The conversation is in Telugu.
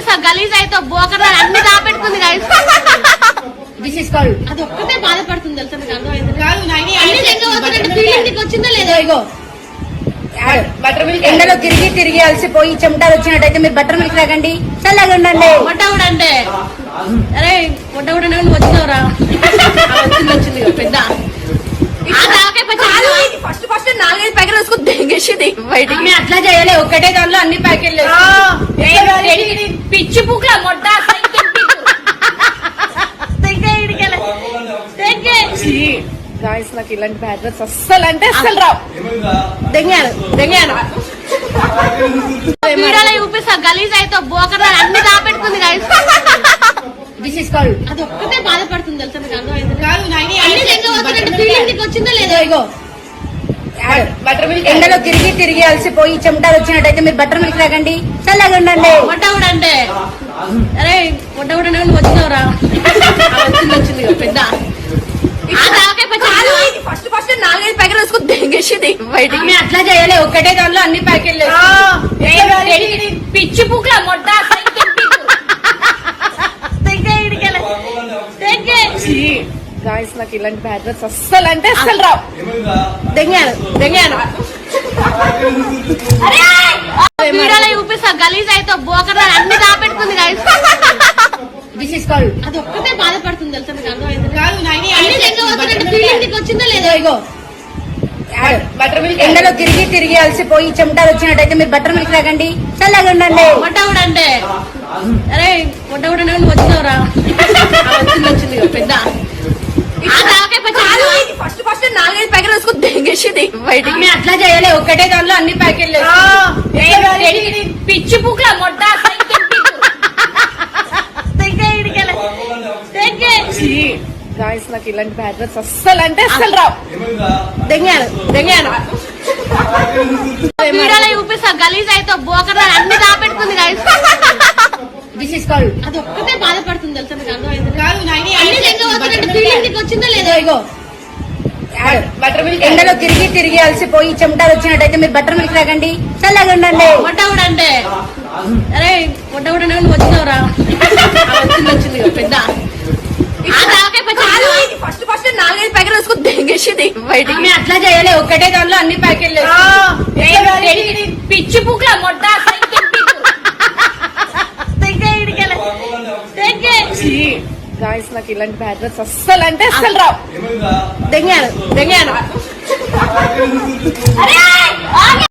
చూపిస్తా గలీజ్ అయితే బోకర్ అన్ని దాపెట్టుకుంది. దిస్ ఇస్ కాల్డ్ అది ఒక్కటే బాధపడుతుంది తెలుసా వచ్చిందా లేదా? ఇగో బటర్ మిల్క్ ఎండలో తిరిగి తిరిగి అలసిపోయి చెమటలు వచ్చినట్టయితే మీరు బటర్ మిల్క్ తాగండి. చల్లగా ఉండండి. మొట్ట కూడా అంటే అరే మొట్ట కూడా వచ్చినావురా. వచ్చింది పెద్ద ఆ తాకే పచ్చి ఫస్ట్ ఫస్ట్ నాలుగైదు ప్యాకెట్ వేసుకుని దెంగేసింది బయటికి. అట్లా చేయాలి. ఒక్కటే దాంట్లో అన్ని ప్యాకెట్లు పిచ్చి పుక్ల మొట్ట. గాయస్ నాకు ఇలాంటి బ్యాడ్ వర్డ్స్ అస్సలు అంటే అస్సలు రావు. దెంగాను దెంగాను. వీడియోలో చూపిస్తా గలీజ్ అయితే బోకర్ అన్ని దాపెట్టుకుంది guys. దిస్ ఇస్ కాల్డ్ అది ఒక్కటే బాధపడుతుంది తెలుసా మీకు? అర్థమైంది నీకు వచ్చిందా లేదా? ఇగో బటర్ మిల్క్ ఎండలో తిరిగి తిరిగి అలసిపోయి చెమటలు వచ్చినట్టయితే మీరు బటర్ మిల్క్ తాగండి. చల్లగా ఉండండి మొట్ట కూడా అంటే అరే మొట్ట కూడా వచ్చినావురా. వచ్చింది వచ్చింది పెద్ద. ఫస్ట్ ఫస్ట్ నాలుగైదు ప్యాకెట్ వేసుకుని దెంగేసింది బయటికి. అట్లా చేయాలి ఒక్కటే దాంట్లో అన్ని ప్యాకెట్లు పిచ్చి పుక్ల మొట్ట. తెగే. గాయస్ నాకు ఇలాంటి బ్యాడ్ వర్డ్స్ అస్సలు అంటే అస్సలు రావు. దెంగాను దెంగాను. వీడియోలో చూపిస్తా గలీజ్ అయితే బోకర్ అన్ని దాపెట్టుకుంది. దిస్ ఇస్ కాల్డ్ అది ఒక్కటే బాధపడుతుంది తెలుసా వచ్చిందా లేదా. ఇగో బటర్ మిల్క్ ఎండలో తిరిగి తిరిగి అలసిపోయి చెమటలు వచ్చినట్టయితే మీరు బటర్ మిల్క్ తాగండి. చల్లగా ఉండండి. మొట్ట కూడా అంటే అరే మొట్ట కూడా నువ్వు వచ్చినావురా ఆ, వచ్చింది వచ్చింది ఇగో పెద్ద ఆ తాకే పచ్చి ఫస్ట్ ఫస్ట్ నాలుగైదు ప్యాకెట్ వేసుకుని దెంగేసింది బయటికి. అట్లా చేయాలి ఒక్కటే దాంట్లో అన్ని ప్యాకెట్లు పిచ్చి పుక్ల మొట్ట. గాయస్ నాకు ఇలాంటి బ్యాడ్ వర్డ్స్ అస్సలు అంటే అస్సలు రావు. దెంగాను దెంగాను వీడియోలో చూపిస్తా గలీజ్ అయితే బోకర్ అన్ని దాపెట్టుకుంది guys. దిస్ ఇస్ కాల్డ్ అది ఒక్కటే బాధపడుతుంది తెలుసా కాదు నీకు వచ్చిందా? లేదా? ఇగో ఎండలో తిరిగి తిరిగి అలసిపోయి చెమటలు వచ్చినట్టయితే మీరు బటర్ మిల్క్ తాగండి. చల్లగా ఉండండి మొట్ట కూడా అంటే. అరే మొట్ట కూడా నువ్వు వచ్చినావురా. వచ్చింది వచ్చింది పెద్ద. ఫస్ట్ ఫస్ట్ నాలుగైదు ప్యాకెట్ దెంగేసింది బయటికి. అట్లా చేయాలి ఒక్కటే దాంట్లో అన్ని ప్యాకెట్లు పిచ్చి పుక్ల మొట్ట సైకిల్ పిక్కు. తెగే ఇడికెళ్ళ. తెగే. గాయస్ నాకు ఇలాంటి బ్యాడ్ వర్డ్స్ అస్సలు అంటే అస్సలు రావు. దెంగాను దెంగాను.